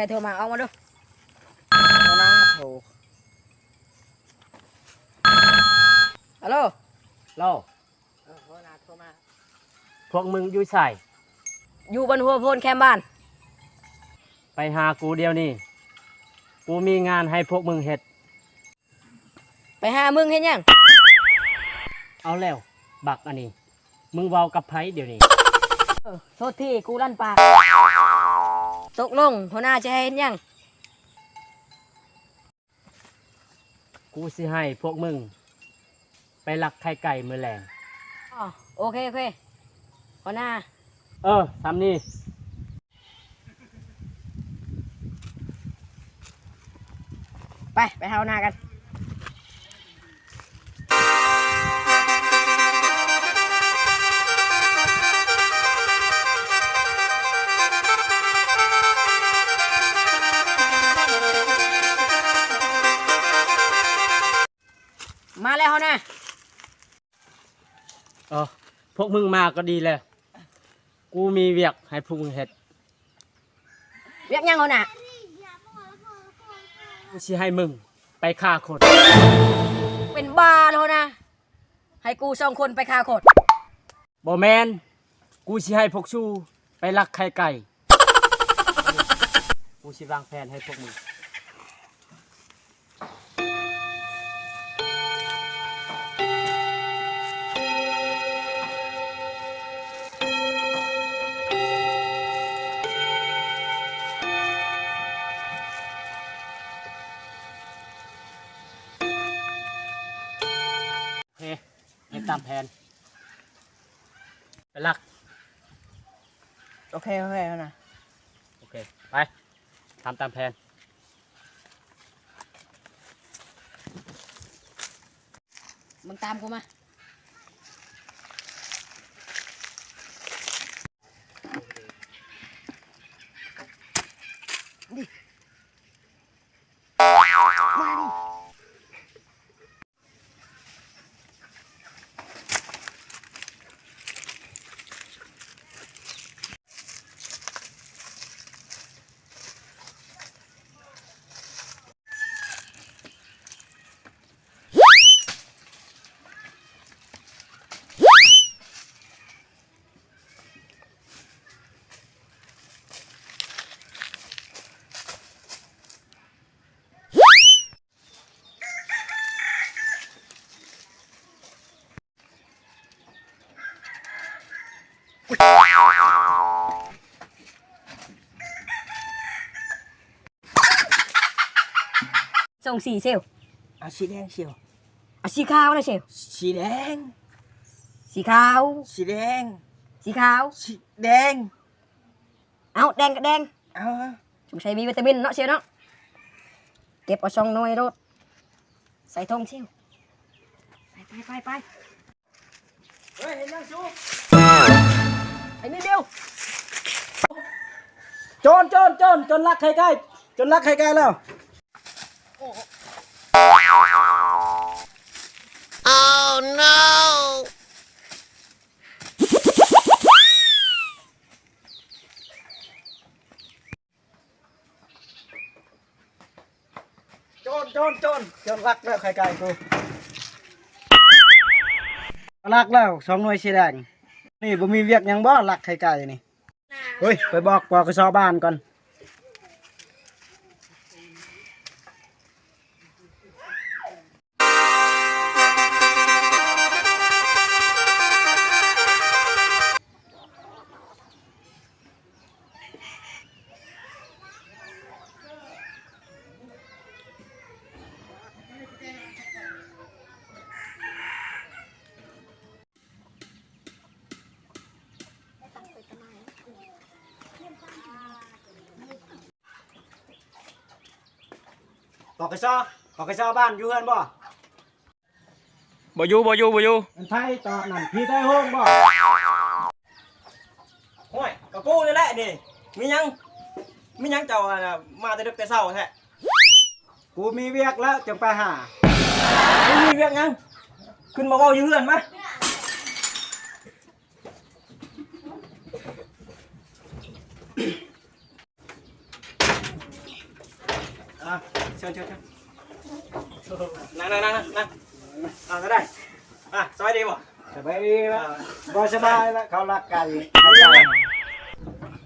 รโทรมาเอามาดูเอานะโถฮัลโหลเล่าหัวหน้าโทรมาพวกมึงอยู่ใส่อยู่บนหัวโพนแคมป์บ้าน ไปหากูเดียวนี่กูมีงานให้พวกมึงเฮ็ด ไปหามึงเห็นยัง เอาแล้ว บักอันนี้ มึงเว้ากับไผเดี๋ยวนี้เออโทษที่กูลั่นปาก ตกลงหัวหน้าจะให้เห็นยังกูสิให้พวกมึง ไปลักไข่ไก่มือแรงอ๋อโอเคโอเคหัวหน้า เออทำนี่ ไป ไปหาหัวหน้ากัน มาแล้วหัวหน้าเออพวกมึงมาก็ดีแล้ว กูมีเวียกให้พวกมึงเฮ็ดเรียกยังหัวหน้ากูสิให้มึงไปฆ่าคน เป็นบ้าแล้วนะ ให้กูสองคนไปฆ่าคนบ่แมนกูสิให้พวกชูไปลักไข่ไก่ กูสิวางแผนให้พวกมึง ตามแผนไปลัก โอเคโอเคหัวหน้าโอเค ไปทำตามแผน มึงตามกูมา ส่งสีเซลลเอาสีแดงเชียวเอาสีขาวนะเซลลสีแดง สีขาว สีแดง สีขาว สีแดง เอาแดงกับแดง เอาสงสัยมีวิตามินเนาะเชียวเนาะ เก็บเอาช่องน้อยรถใส่ทงเชียวไปไปไปไปเฮ้ยเห็นยังชู ไอ้นี่เดียวโจนโจนโจนจนรักใครใกล้จนรักใครใกล้แล้วโจนโจนโจนจนรักแล้วใครใกล้กูรักแล้วสองหน่วยสีแดง นี่บ่มีเวียกหยังบ่รักใครใกล้นี่ เฮ้ย ไปบอกปอกสบ้านก่อน บอกกระซอบอกกระซอบ้านอยู่เฮือนบ่บ่อยู่บ่อยู่บ่อยู่อันไทยตอบนั่นพี่ไทยโฮงบ่ห้วยกะกูนี่แหละนี่มีหยังมีหยังเจ้าอะน่ะมาแต่ดึกแต่เช้าแท้กูมีเวียกแล้วจึงไปหากูมีเวียกหยังขึ้นมาเว้าอยู่เฮือนมา ชิญเชิญเชิญ นั่งนั่งนั่งนั่งอ่าก็ได้อะสบายดีบ่สบายดีแล้วบ่สบายแล้วเขารักไก่มีเรื่องไหม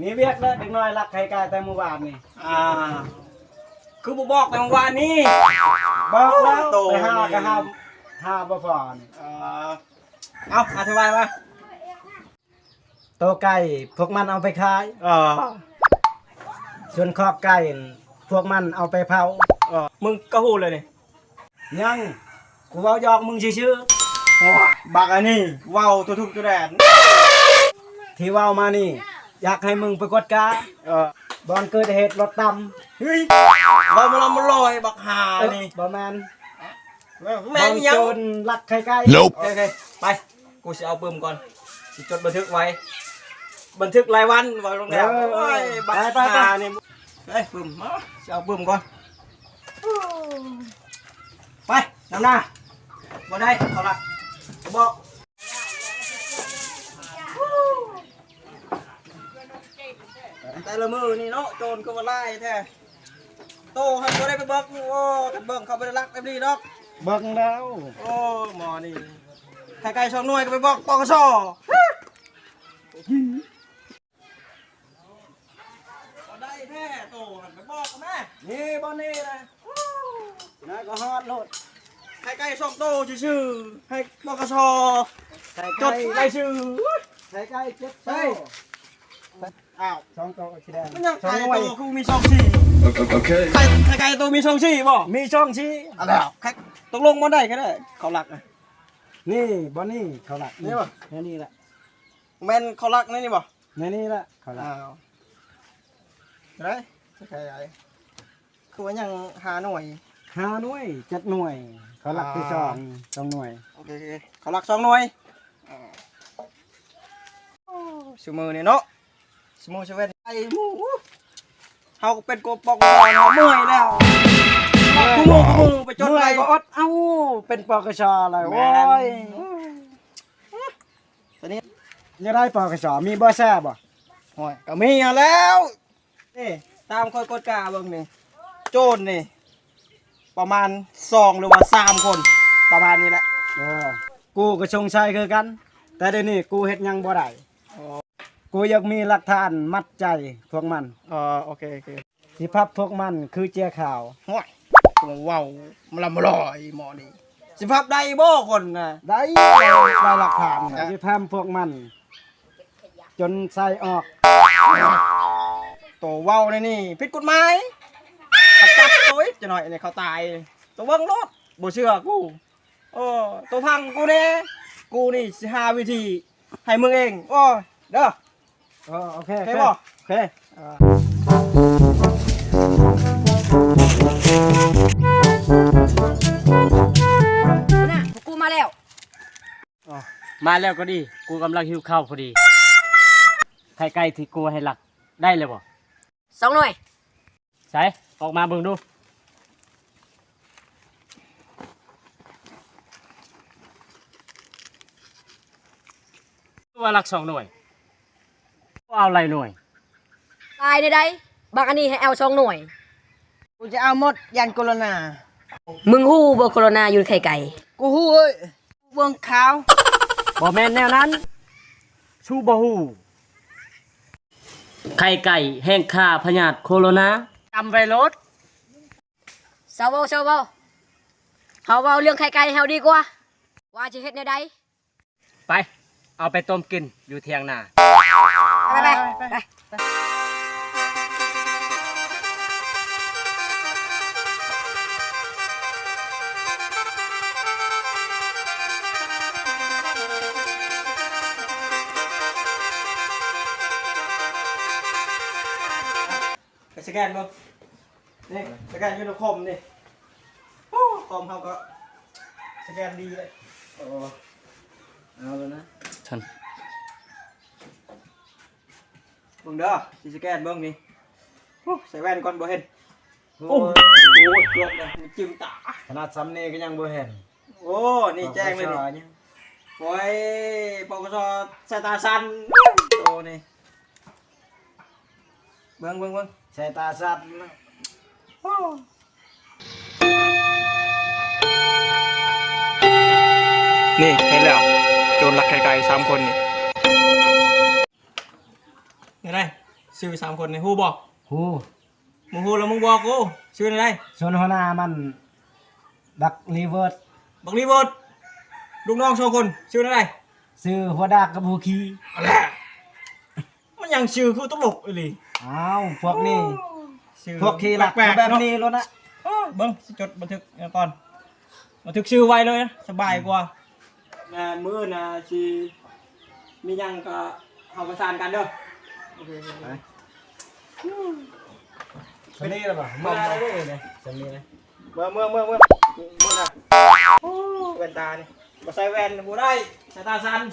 มีเวียกแล้วเด็กน้อยรักไก่ไก่แต่เมื่อวานนี่อ่าคือบ่บอกแต่เมื่อวานนี้บอกแล้วโตไปหานี่ก็ห้ามห้าบ่พอนี่เอ่อเอาอธิบายมาโตไก่พวกมันเอาไปขายเออส่วนคอกไก่นั่นพวกมันเอาไปเผาเออมึงก็ฮู้เลยนี่ ยังกูเว้าหยอกมึงชื่อโอ้ยบักอันนี้เว้าตัวทุกตัวแดนๆที่เว้ามานี่ อยากให้มึงไปกดกาเออบอนเกิดเหตุรถต่เฮ้ยเรามาเรามาลอยบักหาำเอ้ยนี่บ่แม่นแม่งยังโจรลักไข่ไก่โอเคโอเคไปกูจะเอาปืมก่อนสิจดบันทึกไว้ บันทึกรายวันไว้ลงแล้วโอ้ยบักหานี่เฮ้ยปืมมาจะเอาปืมก่อน ไปนำหน้าบ่ได้เอาละบอกแต่ละมือนี่เนาะโจรก็มาไล่แท้โตให้ก็ได้ไปเบิกโอ้กันเบิ่งเขาไปรักแบบนี้เนาะเบิ่งแล้วโอ้หมอนี่ไข่ไก่ช่องหน่วยก็ไปบอกปกสเอาได้แท้โตหันไปบอกกับแม่นี่บ่นี่นะนาย ก็ฮอดโลดไข่ไก่ช่องโตชื่อๆให้ปกสไข่จไก่ดรายชื่อไข่ไก่เจ็ดเฮ้โตยอ้าวสองโตสีแดงมันยังสองไก่หน่วยโตคือมีช่องสี่ Okay. ไข่ไข่ไก่โตมีช่องสี่บ่มีช่องชี้อะไรอะไข่ตกลงบ่ได้ก็ได้เขารักอะนี่บ่นี่เขาละนี่บ่นี่นี่แหละแม่นเขารักนี่นี่บ่นี่นี่แหละเขาละอ้าวได้ไข่ไก่คือว่ายังหาหน่วย ห้าหน่วยเจ็ดหน่วย เขาหลักที่สองสองหน่วยโอเคโอเคเขารักสองหน่วยชูมือนี่เนาะชูมือชเวนไอ้หมูเฮาเป็นกบปอกกบเฮาเมื่อยแล้วกูมือกูมือไปจดเมื่ไรอยก็อดเอ้าเป็นปกชเลยแม่โอ้นยตอนนี้ยังได้ปกชมีบ่แซ่บ่โอ้ยก็มีอะแล้วนี่ตามคอยกดกาเบิ่งนี่โจรนี่ ประมาณสองหรือว่าสามคน ประมาณนี้แหละเออกูก็ชงชัยคือกัน แต่เดี๋ยวนี้กูเฮ็ดหยังบ่ได้กูอยากมีหลักฐานมัดใจพวกมันอ๋อโอเคโอเคสิพับพวกมันคือเจียข่าวห่วยตัวเว้าวมันลำลอยหมอนี่สิพับได้บ่คนน่ะได้ได้หลักฐานน่ะสิพามพวกมัน จนใส่ออก ตัวเว้าในนี่ผิดกฎหมายเขา จับตัวอีกจะหน่อยเนี่ยเขาตายตัวเบิ้งรถบ่เชื่อกูโอ้ตัวพังกูเน่กูนี่สิหาวิธีให้มึงเองโอ้ยเด้อเออโอเคโอโอเคเคบ่โอเคน่ะกูมาแล้ว มาแล้วก็ดี กูกำลังหิวข้าวพอดี ไข่ไก่ที่กูให้หลักได้เลยบ่สองหน่วยใช่ ออกมาเบิ่งดูว่าหลักสองหน่วยเอาอะไรหน่วย ตายในใดบางอันนี้ให้เอาสองหน่วย กูจะเอาหมดยันโคโรนา มึงฮู้บ่โคโรนาอยู่ในไข่ไก่กูหู้เอ้ยเบิ่งขาวบ่แม่นแนวนั้น ชูบ่ฮู้ไข่ไก่แห้งค่าพยาธิโคโรนา จำไว้รถเซาเว้าเซาเว้าเฮาเว้าเรื่องไข่ไก่ให้เฮาดีกว่า ว่าสิเฮ็ดในใดไป เอาไปต้มกินอยู่เทียงนา ไปไปไป สแกนเบิ่งนี่สแกนยูนิคอมนี่โอ้คอมเขาก็สแกนดีเลยโอ้เอาแล้วนะฉันเบิ่งเด้อสิสแกนเบิ่งนี่โอ้ใส่แว่นก่อนบ่เห็นโอ้โอ้ยโหรวมเลยมันจิ้มตาขนาดซ้ำนี่ก็ยังบ่เห็นโอ้นี่แจ้งเลยนี่ปกชยังโอ้ยปกสสายตาสั้นโตนี่ เบิ่งเบิ่งเบิ่ง ใสตาสัตว์โอ้นี่เห็นแล้วโจรหลักไกลๆสามคนนี่เนี่นไหมชื่อสามคนนี่ฮู้บอกโหมึงฮูแล้วมึงบอกกูชื่ออะไรส่วนหันามันบักรีเวิร์ดบักรีเวิร์ดลูกน้องสองคนชื่ออะไรชื่อหัวดากกับหูคีอะไรมันยังชื่อคือตลกเลย อ้าวพวกนี้ชื่อพวกขี้หลักแปลกๆแบบเนาะนี้แล้วนะอ้อเบิ้งสิจดบันทึกเอาก่อนบันทึกชื่อไว้เลยนะสบายกว่าแม่มือนะชีมีหยังก็เอาประสานกันเด้อโอเคสนี่หรือเปล่าเมื่อไรเมื่อเลยสนี่นะเมื่อเมื่อเมื่อเมื่อเมื่อนะโอ้แว่นตานี่มาใส่แว่นกูได้สายตาสั้น